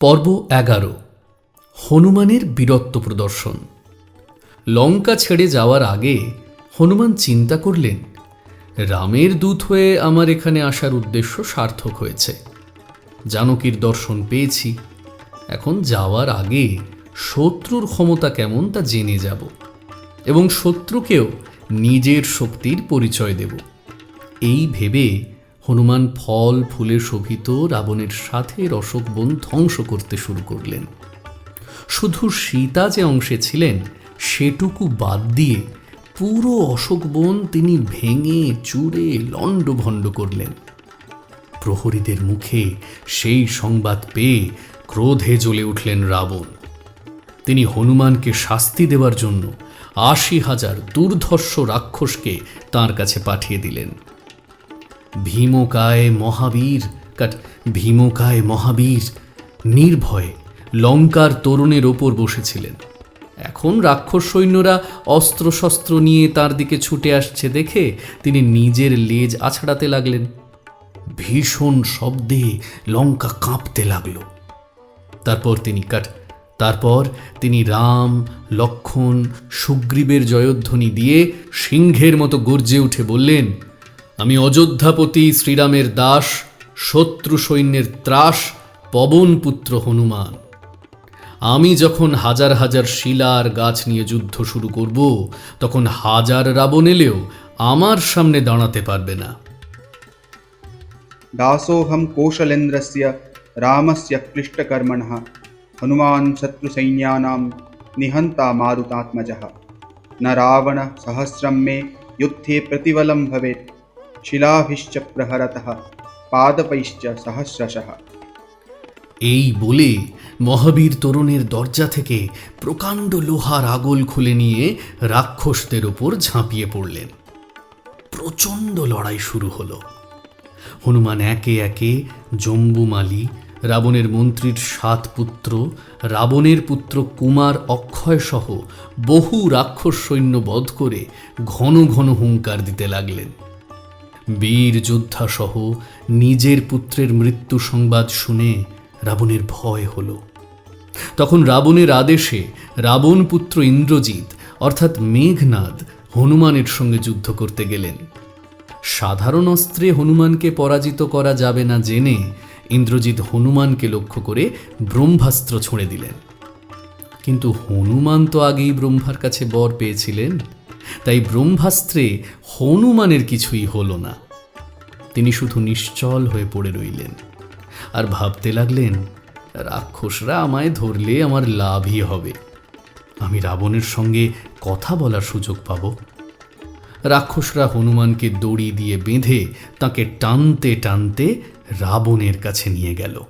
পর্ব এগারো, হনুমানের বীরত্ব প্রদর্শন। লঙ্কা ছেড়ে যাওয়ার আগে হনুমান চিন্তা করলেন, রামের দূত হয়ে আমার এখানে আসার উদ্দেশ্য সার্থক হয়েছে। জানকীর দর্শন পেয়েছি। এখন যাওয়ার আগে শত্রুর ক্ষমতা কেমন তা জেনে যাব এবং শত্রুকেও নিজের শক্তির পরিচয় দেব। এই ভেবে হনুমান ফল ফুলে শোভিত, রাবণের সাথে রসক বন ধ্বংস করতে শুরু করলেন। শুধু সীতা যে অংশে ছিলেন, সেটুকু বাদ দিয়ে পুরো অশোক বন তিনি ভেঙে, চুরে, লণ্ডভণ্ড করলেন। প্রহরীদের মুখে সেই সংবাদ পেয়ে ক্রোধে জ্বলে উঠলেন রাবণ। তিনি হনুমানকে শাস্তি দেওয়ার জন্য আশি হাজার দুর্ধর্ষ রাক্ষসকে তার কাছে পাঠিয়ে দিলেন। ভীমকায় মহাবীর, কাট, ভীমকায় মহাবীর, নির্ভয়ে লঙ্কার তরুণের ওপর বসেছিলেন। এখন রাক্ষস সৈন্যরা অস্ত্রশস্ত্র নিয়ে তার দিকে ছুটে আসছে দেখে তিনি নিজের লেজ আছাড়াতে লাগলেন। ভীষণ শব্দে লঙ্কা কাঁপতে লাগল। তারপর তিনি, কাট, তারপর তিনি রাম, লক্ষণ, সুগ্রীবের জয়ধ্বনি দিয়ে সিংহের মতো গর্জে উঠে বললেন আমি অযোধ্যাপতি শ্রীরামের দাস, শত্রু সৈন্যের ত্রাস, পবন পুত্র হনুমান। আমি যখন হাজার হাজার শিলার গাছ নিয়ে যুদ্ধ শুরু করব, তখন হাজার রাবণ এলেও আমার সামনে দাঁড়াতে পারবে না। দাসোহম কৌশলেন্দ্র রামস্য ক্লিষ্টকর্মণ। হনুমান শত্রুসৈন্যানাম নিহন্তা মারুতাত্মজ। ন রাবণ সহস্রম মে যুদ্ধে প্রতিবলম ভবেত শিলাভিশ্চ প্রহরত পাদপৈশ্চ সহস্রশ এই বলে মহাবীর তরুণের দরজা থেকে প্রকাণ্ড লোহার আগল খুলে নিয়ে রাক্ষসদের ওপর ঝাঁপিয়ে পড়লেন। প্রচণ্ড লড়াই শুরু হলো। হনুমান একে একে জম্বুমালি, রাবণের মন্ত্রীর সাত পুত্র, রাবণের পুত্র কুমার অক্ষয় সহ বহু রাক্ষস সৈন্য বধ করে ঘন ঘন হুঙ্কার দিতে লাগলেন। বীর যোদ্ধা সহ নিজের পুত্রের মৃত্যু সংবাদ শুনে রাবণের ভয় হল। তখন রাবণের আদেশে রাবণ পুত্র ইন্দ্রজিৎ, অর্থাৎ মেঘনাদ, হনুমানের সঙ্গে যুদ্ধ করতে গেলেন। সাধারণ অস্ত্রে হনুমানকে পরাজিত করা যাবে না জেনে ইন্দ্রজিৎ হনুমানকে লক্ষ্য করে ব্রহ্মাস্ত্র ছুঁড়ে দিলেন। কিন্তু হনুমান তো আগেই ব্রহ্মার কাছে বর পেয়েছিলেন। তাই ব্রহ্মাস্ত্রে হনুমানের কিছুই হলো না। তিনি শুধু নিশ্চল হয়ে পড়ে রইলেন। আর ভাবতে লাগলেন, রাক্ষসরা আমায় ধরলে আমার লাভই হবে। আমি রাবণের সঙ্গে কথা বলার সুযোগ পাব। রাক্ষসরা হনুমানকে দড়ি দিয়ে বেঁধে তাকে টানতে টানতে রাবণের কাছে নিয়ে গেল।